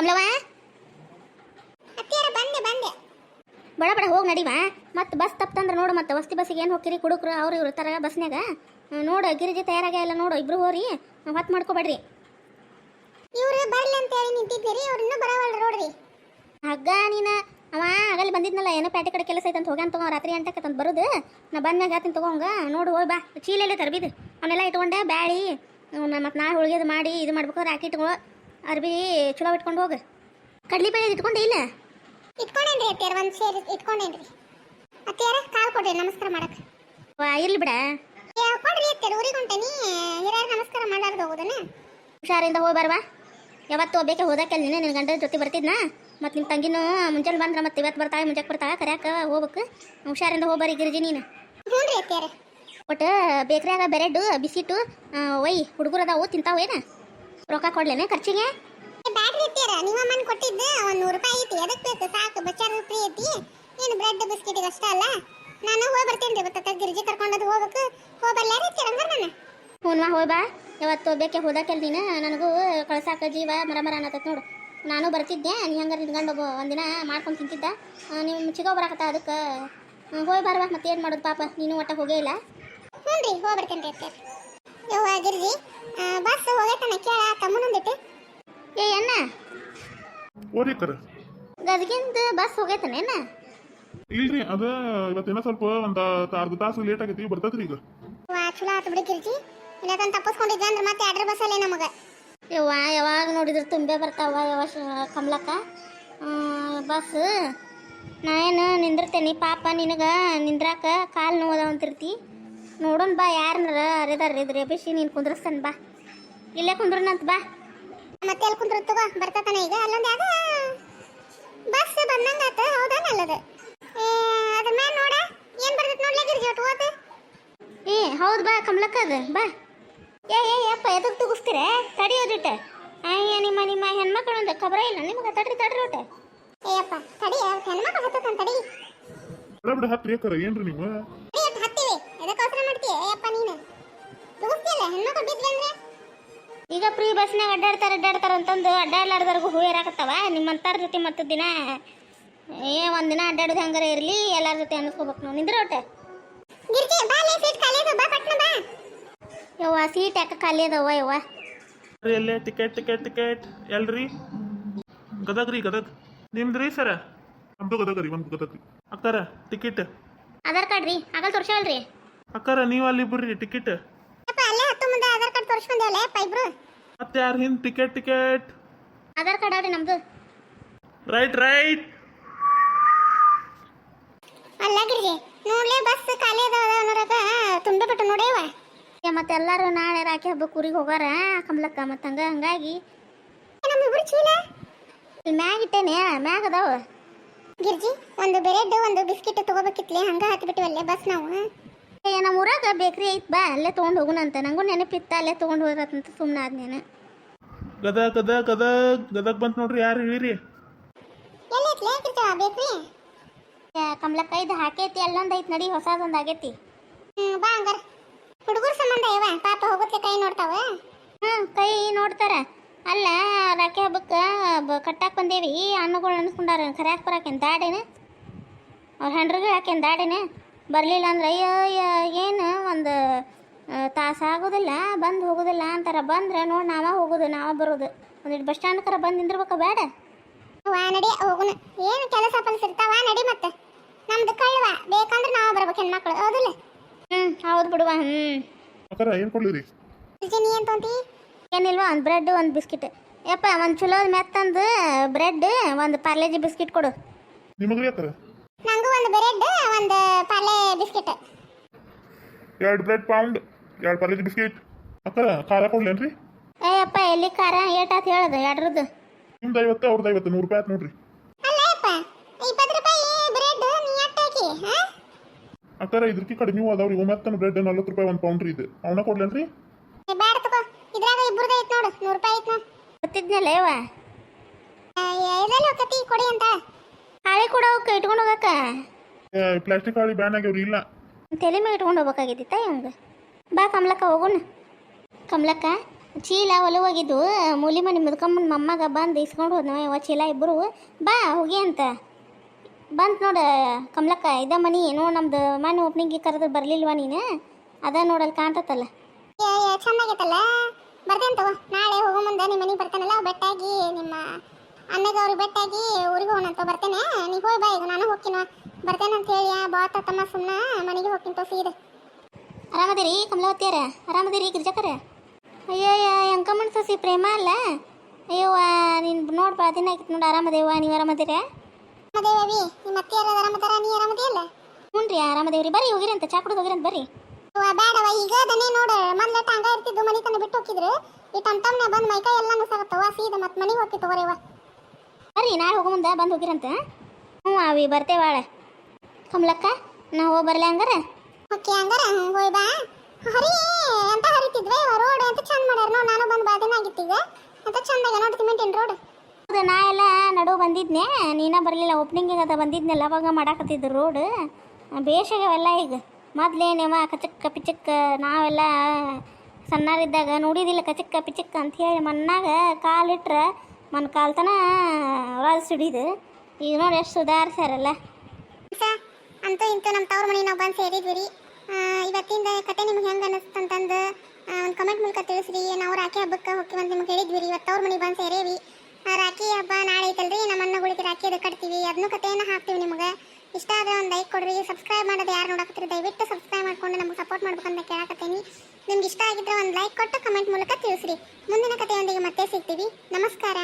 ಕಮಲವ ಅತ್ತಿಯರ ಬಂದೆ ಬಂದೆ. ಬಡ ಬಡ ಹೋಗಿ ನಡಿವಾ. ಮತ್ತೆ ಬಸ್ ತಪ್ಪಂದ್ರೆ ನೋಡು ಮತ್ತೆ ವಸ್ತಿ ಬಸ್ಸಿಗೆ ಏನು ಹೋಗಿರಿ ಕುಡುಕ್ರು ಅವ್ರು ಇವ್ರು ತರ ಬಸ್ನ್ಯಾಗ. ಹ್ಮ್, ನೋಡು ಗಿರಿಜಿ ತಯಾರಾಗ್ಯಾಲ್ಲ ನೋಡು ಇಬ್ರು ಹೋರಿ. ಹೊತ್ತು ಮಾಡ್ಕೋಬೇಡ್ರಿ. ಇವ್ರು ಬರ್ಲಿ ಅಂತ ಹೇಳಿ ನಿಂತಿದ್ದೀರಿ ಅವ್ರು ಇನ್ನೂ ಬರವಲ್ರಿ ನೋಡ್ರಿ. ಹಗ್ಗ ನೀನ. ಅವ ಆಗಲ್ಲಿ ಬಂದಿದ್ನಲ್ಲ ಏನೋ ಪ್ಯಾಟಿ ಕಡೆ ಕೆಲಸ ಐತಂತ ಹೋಗ್ಯಾನ ತಗೋ ರಾತ್ರಿ ಎಂಟಕ್ಕೆ ತಂದು ಬರುದು. ನಾ ಬಂದ್ಮ್ಯಾಗ ಹೇಳ್ತೀನಿ ತಗೋಂಗ. ನೋಡು ಹೋಗಿ ಬಾ. ಚೀಲೆಲ್ಲ ತರಬಿದು. ಅವನ್ನೆಲ್ಲ ಇಟ್ಕೊಂಡೆ ಬ್ಯಾಳಿ. ಮತ್ತು ನಾಳೆ ಹೋಳಿಗೆದು ಮಾಡಿ ಇದು ಮಾಡ್ಬೇಕಾದ್ರೆ ರಾಕಿ ಇಟ್ಕೊ. ಅರ್ಬಿ ಚಲೋ ಇಟ್ಕೊಂಡು ಹೋಗು. ಕಡ್ಲಿ ಬೇಳೆ ಇಟ್ಕೊಂಡೆ ಇಲ್ಲ? ಇಟ್ಕೊಂಡೇನ್ರಿ ಅತ್ತಿಯರ ಒಂದು ಸೇರಿ ಇಟ್ಕೊಂಡೇನ್ರಿ. ಅತ್ತಿಯರ ಕಾಲ್ ಕೊಡ್ರಿ ನಮಸ್ಕಾರ ಮಾಡಕ್. ವಾ ಇರ್ಲಿ ಬಿಡ. ಏ, ಕೊಡ್ರಿ ಅತ್ತೆ ಊರಿಗೆ ಹೊಂಟೇನಿ. ಹಿರಿಯರ್ ನಮಸ್ಕಾರ ಮಾಡಾರ್ದು ಹೋಗೋದನ? ಹುಷಾರಿಂದ ಹೋಗಿ ಬರ್ವಾ ಯಾವತ್ತು ಹೋಗ್ಬೇಕೆ ಹೋದಾಕೆಲ್ಲ ನೀನು ನಿನ್ನ ಗಂಡನ ಜೊತೆ ಬರ್ತಿದ್ನಾ? ಮತ್ತು ನಿಮ್ಮ ತಂಗಿನೂ ಮುಂಜಾನೆ ಬಂದ್ರೆ ಮತ್ತೆ ಇವತ್ತು ಬರ್ತಾಳೆ ಮುಂಜಾನೆ ಬರ್ತಾಳೆ ಕರ್ಯಾಕ ಹೋಗ್ಬೇಕು. ಹುಷಾರಿಂದ ಹೋಗ್ಬಾರಿ ಗಿರಿಜಿ ನೀನು. ಹ್ಞೂ ರೀ ಅತ್ತಿಯರ. ಒಟ್ಟು ಬೇಕ್ರಿಯಾಗ ಬೆರೆಡ್ಡು ಬಿಸಿಟ್ಟು ಒಯ್ ಹುಡುಗರು ಅದಾವು ತಿಂತಾವು ಏನು ರೊಕ್ಕ ಕೊಡ್ಲೇನೆ ಖರ್ಚಿಗೆ? ಬ್ಯಾಟ್ರಿ ಅತ್ತಿಯರ ನಿಮ್ಮ ಮನ್ ಕೊಟ್ಟಿದ್ದು ಒಂದು ನೂರು ರೂಪಾಯಿ ಐತಿ ಅದಕ್ಕೆ ಬೇಕು ಸಾಕು ಬಚ್ಚಾರ ಫ್ರೀ ಐತಿ. ಏನು ಬ್ರೆಡ್ ಬಿಸ್ಕಿಟಿಗೆ ಅಷ್ಟೇ ಅಲ್ಲ ನಾನು ಹೋಗಿ ಬರ್ತೀನಿ ರೀ ಇವತ್ತು ಗಿರ್ಜಿ ಕರ್ಕೊಂಡದು ಹೋಗ್ಬೇಕು ಹೋಗಿ ರೀ ಇರ್ತೀರ ಹಂಗಾರ ನಾನು. ಹ್ಞೂ ಹೋಯ್ ಬಾ. ಯಾವತ್ತು ಹೋಗ್ಬೇಕೆ ಹೋದಾಕೆಲ್ಲ ನೀನು ನನಗೂ ಕಳ್ಸಾಕ ಜೀವ ಮರ ಮರ ನೋಡು. ನಾನು ಬರ್ತಿದ್ದೆ ನೀ ಹಂಗಾರೆ ನಿಂತ್ಕೊಂಡು ಒಬ್ಬ ಒಂದಿನ ಮಾಡ್ಕೊಂಡು ತಿಂತಿದ್ದ. ನೀವು ಚಿಗೋ ಬರಾಕತ್ತ ಅದಕ್ಕೆ? ಹೋಯ್ ಮತ್ತೆ ಏನು ಮಾಡೋದು ಪಾಪ ನೀನು ಒಟ್ಟ ಹೋಗೇ ಇಲ್ಲ. ಹ್ಞೂ ರೀ ಹೋಗಿ ಬರ್ತೇನೆ ರೀ ಯವ್ವ ಗಿರ್ಜಿ ಬಸ್ ಹೋಗೈತನ ಕೇಳ ತಮ್ಮನೊಂದಿಟ್ಟು ಏ ಅಣ್ಣ. ಓದಿಕರ ಗದಗಿಂದ ಬಸ್ ಹೋಗೈತನೇನ ಇಲ್ರಿ ಅದ ಇವತ್ತೇನ ಸ್ವಲ್ಪ ಒಂದ ಅರ್ಧ ತಾಸು ಲೇಟ್ ಆಗೈತಿ ಬರ್ತೈತ್ರಿ ಈಗ. ವಾ ಚಲೋ ಆತು ಬಿಡಿ ಗಿರ್ಜಿ ಇಲ್ಲಕಂತ ತಪ್ಪಿಸ್ಕೊಂಡಿದ್ದೆ ಅಂದ್ರೆ ಮತ್ತೆ ಅಡ್ರ ಬಸ್ಸಲ್ಲೇ ನಮಗೆ. ಯವ್ವ ಯಾವಾಗ ನೋಡಿದ್ರು ತುಂಬೆ ಬರ್ತಾವ ಯಾವ ಕಮಲಕ್ಕ. ಬಸ್ ನಾ ಏನು ನಿಂದಿರ್ತೇನೆ ಪಾಪ ನಿನಗೆ ನಿಂದ್ರಾಕ ಕಾಲು ನೋವು ಅಂತಿರ್ತಿ ನೋಡೋಣ ಬಾ ಯಾರನ್ನಾರ ಅರೆದಾರ ಇದ್ರೆ. ಬಿಸಿ ನೀನು ಕುಂದ್ರಸ್ತಾನ ಬಾ. ಇಲ್ಲೇ ಕುಂದ್ರನಂತ ಬಾ. ಮತ್ತೆ ಎಲ್ಲಿ ಕುಂದ್ರು ತಗೋ ಬರ್ತಾನೆ ಈಗ? ಅಲ್ಲೊಂದು ಯಾವ್ದ ಬಸ್ ಬಂದಂಗಾತ ಹೌದಾನ ಅಲ್ಲದ ಏ ಅದ್ರ ನೋಡು ನೋಡ ಏನ್ ಬರ್ತೈತಿ ನೋಡ್ಲೇ ಗಿರ್ಜಿ ಏ ಹೌದು ಬಾ ಕಮಲಕ್ಕ ಅದು ಬಾ. ಏ ಏ ಯಪ್ಪ ಎದಕ್ಕೆ ತುಗಿಸ್ತೀರ? ತಡಿಯೋದಿಟ್ಟ ಅಯ್ಯ ನಿಮ್ಮ ನಿಮ್ಮ ಹೆಣ್ಮಕ್ಳೊಂದು ಖಬರ ಇಲ್ಲ ನಿಮಗೆ ತಡ್ರಿ ತಡ್ರಿ ಒಟ್ಟ. ಏ ಅಪ್ಪ ತಡಿ ಹೆಣ್ಮಕ್ಳು ಹತ್ತತಾನ ತಡಿ. ಬಿಡ ಯಾಕರ ಏನ್ರಿ ನೀವು? ಫ್ರೀ ಬಸ್ನಾಗ ಅಡ್ಡಾಡ್ತಾರೆ ಅಡ್ಡಾಡ್ತಾರೆ ಅಂತಂದು ಅಡ್ಡಾಡ್ಲಾರ್ದವ್ರಿಗೂ ಹೂಯರಾಕತ್ತವ ನಿಮ್ಮಂತಾರ ಜೊತೆ ಮತ್ತು ದಿನ ಏ ಒಂದಿನ ಅಡ್ಡಾಡೋದು ಹಂಗಾರೆ ಇರಲಿ ಎಲ್ಲರ ಜೊತೆ ಅನಿಸ್ಕೋಬೇಕು ನಾವು. ನಿಂದ್ರ ಒಟ್ಟೆ? ಯವ್ವ ಸೀಟ್ ಯಾಕೆ ಖಾಲಿ ಅದವ ಯವ್ವ? ಎಲ್ಲೇ ಟಿಕೆಟ್ ಟಿಕೆಟ್ ಟಿಕೆಟ್ ಎಲ್ರಿ? ಗದಗ ರೀ ಗದಗ್. ನಿಮ್ದ್ರಿ ಸರ? ನಮ್ದು ಗದಗ ರೀ ಒಂದು ಗದಗ ರೀ. ಅಕ್ಕಾರ ಟಿಕೆಟ್. ಆಧಾರ್ ಕಾರ್ಡ್ ರೀ ಆಗಲ್ ತೋರ್ಸಲ್ರಿ ಅಕ್ಕಾರ ನೀವು ಅಲ್ಲಿ ಬರ್ರಿ ಟಿಕೆಟ್. ಅಲ್ಲೇ ಹತ್ತು ಮುಂದೆ ಆಧಾರ್ ಕಾರ್ಡ್ ತೋರಿಸ್ಕೊಂಡೆ ಅಲ್ಲೇ ಇಬ್ರು? ಮತ್ತೆ ಯಾರು ಹಿಂದ್ ಟಿಕೆಟ್ ಟಿಕೆಟ್ ಆಧಾರ್ ಕಾರ್ಡ್ ಅವ್ರಿ ನಮ್ದು. ರೈಟ್ ರೈಟ್ ಅಲ್ಲ ಗಿರ್ಜಿ ನೋಡ್ಲೇ ಬಸ್ ಖಾಲಿ ಅದ ಅನ್ನೋರಾಗ ತುಂಬೆ ಬಿಟ್ಟು ನೋಡೇವ ಮತ್ತೆ ಎಲ್ಲರೂ ನಾಳೆ ರಾಖಿ ಹಬ್ಬಕ್ಕೆ ಊರಿಗೆ ಹೋಗಾರ ಕಮಲಕ್ಕ ಮತ್ತೆ ಹಂಗ ಹಂಗಾಗಿ. ನಮ್ಮಿಬ್ರು ಚೀಲ? ಇಲ್ಲಿ ಮ್ಯಾಗ ಇಟ್ಟೇನೆ ಮ್ಯಾಗ ಅದಾವ. ಗಿರ್ಜಿ ಒಂದು ಬ್ರೆಡ್ ಒಂದು ಬಿಸ್ಕಿಟ್ ತಗೋಬೇಕಿತ್ಲೆ ಹಂಗ ಹತ್ಬಿಟ್ಟಿವಲ್ಲೇ ಬಸ್ ನಾವು. ಏ ನಮ್ಮ ಊರಾಗ ಬೇಕ್ರಿ ಐತ್ ಬಾ ಅಲ್ಲೇ ತೊಗೊಂಡು ಹೋಗುಣಂತ ನಂಗೂ ನೆನಪಿತ್ತ ಅಲ್ಲೇ ತೊಗೊಂಡು ಹೋದ್ರಂತ ಸುಮ್ಮನೆ ಆದ್ನೇನು ಗದ ಗದಗ್ ಗದಗ್ ಗದಕ್ ಬಂತ ನೋಡ್ರಿ ಯಾರು ಇಳಿರಿ? ಬೇಕ್ರಿ? ಕಮಲಕ್ಕ ಇದು ಹಾಕೈತಿ ಅಲ್ಲೊಂದು ಐತಿ ನಡಿ ಹೊಸದೊಂದು ಆಗೈತಿ. ಹ್ಮ್ ಬಾ ಹಂಗಾರ. ಹುಡುಗರ ಸಂಬಂಧ ಇವ ಪಾಪ ಹೋಗೋಕೆ ಕೈ ನೋಡ್ತಾವ? ಹ್ಞೂ ಕೈ ನೋಡ್ತಾರ. ಅಲ್ಲ ರಾಖಿ ಹಬ್ಬಕ್ಕೆ ಬ ಕಟ್ಟಾಕ್ ಬಂದೇವಿ ಹಣ್ಣುಗಳು ಅನ್ಸ್ಕೊಂಡಾರ ಕರ್ಯಾಕ್ ಬರಾಕೇನ್ ದಾಡೇನ? ಅವ್ರ ಹೆಂಡ್ರಿಗೆ ಹಾಕೇನ್ ದಾಡಿನ? ಬರಲಿಲ್ಲ ಅಂದ್ರೆ ಅಯ್ಯೋ ಅಯ್ಯೋ ಏನು ಒಂದು ತಾಸು ಆಗೋದಿಲ್ಲ ಬಂದು ಹೋಗೋದಿಲ್ಲ ಅಂತಾರ. ಬಂದ್ರೆ ನೋಡಿ ನಾವ ಹೋಗೋದು ನಾವ ಬರೋದು. ಒಂದಿಟ್ಟು ಬಸ್ ಸ್ಟ್ಯಾಂಡ್ಕರ ಬಂದು ನಿಂದಿರ್ಬೇಕ ಬೇಡ. ವಾ ನಡಿ ಹೋಗುನ. ಏನು ಕೆಲಸ ಪಲ್ಸ ಇರ್ತಾವ ನಡಿ ಮತ್ತೆ. ನಮ್ದು ಕಳ್ವಾ ಬೇಕಂದ್ರೆ ನಾವು ಬರ್ಬೇಕು ಹೆಣ್ಮಕ್ಳು ಹೌದಿಲ್ಲ? ಹ್ಞೂ ಹೌದು ಬಿಡುವ ಹ್ಞೂ ಅಕ್ಕಾರ ಏನ್ ನೀ ಏನ್ ತೊಂತಿ? ಏನಿಲ್ವಾ ಒಂದು ಬ್ರೆಡ್ ಒಂದು ಬಿಸ್ಕಿಟ್ ಯಪ್ಪ ಒಂದು ಚಲೋ ಮೆತ್ತಂದು ಬ್ರೆಡ್ ಒಂದು ಪಾರ್ಲೆಜಿ ಬಿಸ್ಕಿಟ್ ಕೊಡು. ನಿಮಗೆ ಅಕ್ಕಾರ? ನಂಗೂ ಒಂದು ಬ್ರೆಡ್ ಒಂದು ಪಾಲೆ ಬಿಸ್ಕೆಟ್ ಎರಡು ಬ್ರೆಡ್ ಪೌಂಡ್ ಎರಡು ಪಲ್ಲೆ ಬಿಸ್ಕೆಟ್ ಅಕ್ಕ ಖಾರ ಕೊಡ್ಲೇನ್ರಿ? ಅಪ್ಪ ಎಲ್ಲಿ ಖಾರ? ಏಟಾತ್ ಹೇಳಿದೆ ಎರಡ್ರದ್ದು. ನಿಮ್ದು ಐವತ್ತು ಅವ್ರದ್ದು ಐವತ್ತು ನೂರು ರೂಪಾಯಿ ಆಯ್ತು ನೋಡ್ರಿ. ಅಲ್ಲ ಅಪ್ಪ ಇಪ್ಪತ್ತು ರೂಪಾಯಿ ಬ್ರೆಡ್ ನೀ ಅಟ್ಟಾಕಿ ಹಾ? ಅಕ್ಕಾರ ಇದ್ರಕ್ಕೆ ಕಡಿಮೆ ಅದಾವ್ರಿ ಒಮ್ಮತ್ತನ ಬ್ರೆಡ್ ನಲ್ವತ್ತು ರೂಪಾಯಿ ಒಂದು ಪೌಂಡ್ ರೀ ಇದು. ಅವನ ಕೊಡ್ಲೇನ್ರಿ? ಏ, ಬ್ಯಾಡ ತಗೋ ಇದ್ರಾಗ ಇಬ್ಬರದ ಐತ್ ನೋಡು ನೂರು ರೂಪಾಯಿ ಐತ್ ನೋಡು. ಗೊತ್ತಿದ್ನಲ್ಲ ಯವ್ವ ಇದೆಲ್ಲ ಕತಿ ಕೊಡಿ ಅಂತ. ಹಾಳೆ ಕೂಡ ಅವಕ್ಕೆ ಇಟ್ಕೊಂಡು ಹೋಗಕ್ಕ? ಪ್ಲಾಸ್ಟಿಕ್ ಹಾಳಿ ಬ್ಯಾನ್ ಆಗ್ಯಾವ್ರಿ ಇಲ್ಲ. ತಲೆ ಮೇಲೆ ಇಟ್ಕೊಂಡು ಹೋಗ್ಬೇಕಾಗಿದ್ದಿತ್ತ ಇವಂಗ ಬಾ ಕಮಲಕ್ಕ ಹೋಗೋಣ. ಕಮಲಕ್ಕ ಚೀಲ ಒಲವಾಗಿದ್ದು ಮೂಲಿ ಮನೆ ಮುದ್ಕೊಂಬಂದು ಮಮ್ಮಗ ಬಂದು ಇಸ್ಕೊಂಡು ಹೋದ್ನವ ಇವ ಚೀಲ ಇಬ್ಬರು ಬಾ ಹೋಗಿ ಅಂತ. ಬಂತು ನೋಡು ಕಮಲಕ್ಕ ಇದ ಮನಿ ಏನೋ ನಮ್ದು ಮನೆ ಓಪನಿಂಗ್ ಕರೆದು ಬರಲಿಲ್ವಾ ನೀನು? ಅದ ನೋಡಲ್ಲಿ ಕಾಣ್ತತ್ತಲ್ಲ ಚೆನ್ನಾಗೈತಲ್ಲ ಬರ್ತೇನೆ ತಗೋ. ನಾಳೆ ಹೋಗೋ ಮುಂದೆ ನಿಮ್ಮ ಮನೆಗೆ ಬರ್ತಾನಲ್ಲ ಬೆಟ್ಟಾಗಿ ನಿಮ್ಮ ಅಣ್ಣಗ ಅವ್ರಿಗೆ ಬೆಟ್ಟಾಗಿ ಊರಿಗೆ ಹೋಗೋಣಂತ ಬರ್ತೇನೆ. ನೀವು ಹೋಗಿ ಬಾ ಈಗ ನಾನು ಹೋಗ್ತೀನ ಬರ್ತೇನೆ ಅಂತ ಹೇಳಿ ಬಾ ತಮ್ಮ ಸುಮ್ಮನೆ ಮನೆಗೆ ಹೋಗ್ತೀನಿ ತೋ ಸೀರೆ ಆರಾಮದಿರಿ ಕಮಲಾವತಿಯರ? ಆರಾಮದಿರಿ ಗಿರ್ಜಕರ? ಅಯ್ಯಯ್ಯ ಅಂಕಮ್ಮನ ಸಸಿ ಪ್ರೇಮ ಅಲ್ಲ? ಅಯ್ಯೋ ನೀನು ನೋಡಿ ಭಾಳ ದಿನ ಆಗಿತ್ತು ನೋಡಿ ಆರಾಮದೇವ ನೀವು ಆರಾಮದಿರ? ಆರಾಮದೇವಿ ನಿಮ್ಮ ಅತ್ತಿಯರ ಆರಾಮದಾರ ನೀ ಆರಾಮದಿಯಲ್ಲ ಹ್ಞೂ ರೀ ಆರಾಮದೇವ್ರಿ ಬರ್ರಿ ಹೋಗಿರಿ ಅಂತ ಚಾ ಕುಡಿದು ಹೋಗಿರಿ ಅಂತ ಬರ್ರಿ ಬೇಡವ ಈಗ ಅದನ್ನೇ ನೋಡು. ಮೊದ್ಲು ಹಂಗ ಇರ್ತಿದ್ದು ಮನೆ ತನ ಬಿಟ್ಟು ಹೋಗಿದ್ರು. ಈ ಟಮ್ ಟಮ್ನೆ ಬಂದು ಮೈಕೈ ಎಲ್ಲ ನುಸಾಗತ್ತವ ಸೀದಾ ಮತ್ತೆ ಮನೆಗೆ ಹೋಗ್ತಿ ತಗೋರಿವ ಬರ್ರಿ ನಾಳೆ ಹೋಗೋ ಮುಂದೆ ಬಂದು ಹೋಗಿರಂತ. ಹ್ಞೂ ಅವಿ ಭಾಳ ಕಮಲಕ್ಕ ನಾ ಹೋಗಿ ಬರಲಿ ಹಂಗಾರ? ಓಕೆ ಹಂಗಾರ ಹೋಯ್ ಬಾ. ಹರಿ ಅಂತ ಹರಿತಿದ್ವಿ? ರೋಡ್ ಅಂತ ಚಂದ ಮಾಡ್ಯಾರ ನೋಡ್ ನಾನು ಬಂದು ಬಾದಿನ ಆಗಿತ್ತೀಗ. ಅಂತ ಚಂದಾಗ ನೋಡಿ ಸಿಮೆಂಟಿನ ರೋಡ್? ಹೌದು ನಾ ಎಲ್ಲ ನಡು ಬಂದಿದ್ನೆ. ನೀನ ಬರಲಿಲ್ಲ ಓಪನಿಂಗಿಗೆ ಅದ ಬಂದಿದ್ನೆಲ್ಲ ಅವಾಗ ಮಾಡಾಕತ್ತಿದ್ದು ರೋಡ್. ಬೇಷಾಗವೆಲ್ಲ ಈಗ. ಮೊದ್ಲೇನೇವ ಕಚಕ್ಕ ಪಿಚಕ್ಕ ನಾವೆಲ್ಲ ಸಣ್ಣರಿದ್ದಾಗ ನೋಡಿದಿಲ್ಲ ಕಚಕ್ಕ ಪಿಚಕ್ಕ ಅಂತ ಹೇಳಿ ಮಣ್ಣಾಗ ಕಾಲಿಟ್ರೆ ಮನ್ ಕಾಲ್ತನ ಒಳಗೆ ಸಿಡಿದು. ಈಗ ನೋಡಿ ಎಷ್ಟು ಸುಧಾರಿಸ್ಯಾರಲ್ಲ. ಅಂತ ಇಂತೂ ನಮ್ಮ ತವ್ರ ಮನೆ ನಾವು ಬಂದು ಸೇರಿದ್ವಿ ರೀ. ಇವತ್ತಿಂದ ಕತೆ ನಿಮ್ಗೆ ಹೆಂಗೆ ಅನ್ನಿಸ್ತಂತಂದು ಒಂದು ಕಮೆಂಟ್ ಮೂಲಕ ತಿಳಿಸ್ರಿ. ನಾವು ರಾಖಿ ಹಬ್ಬಕ್ಕೆ ಹೋಗಿ ಅಂತ ನಿಮ್ಗೆ ಹೇಳಿದ್ವಿ ರೀ. ಇವತ್ತು ತವ್ರ ಮನೆ ಬಂದು ಸೇರೇವಿ. ರಾಖಿ ಹಬ್ಬ ನಾಳೆ ಐತಲ್ರಿ ನಮ್ಮ ಅಣ್ಣಗಳಿಗೆ ರಾಖಿ ಅದು ಕಟ್ತೀವಿ. ಅದನ್ನು ಕತೆಯನ್ನು ಹಾಕ್ತೀವಿ ನಿಮ್ಗೆ. ಇಷ್ಟ ಆದರೆ ಒಂದು ಲೈಕ್ ಕೊಡ್ರಿ. ಸಬ್ಸ್ಕ್ರೈಬ್ ಮಾಡೋದು ಯಾರು ನೋಡಕತ್ತೀರಿ? ದಯವಿಟ್ಟು ಸಬ್ಸ್ಕ್ರೈಬ್ ಮಾಡ್ಕೊಂಡು ನಮಗೆ ಸಪೋರ್ಟ್ ಮಾಡ್ಬೇಕಂತ ಕೇಳಕತ್ತೀನಿ. ನಿಮ್ಗೆ ಇಷ್ಟ ಆಗಿದ್ರೆ ಒಂದು ಲೈಕ್ ಕೊಟ್ಟು ಕಮೆಂಟ್ ಮೂಲಕ ತಿಳಿಸ್ರಿ. ಮುಂದಿನ ಕಥೆಯೊಂದಿಗೆ ಮತ್ತೆ ಸಿಗ್ತೀವಿ. ನಮಸ್ಕಾರ.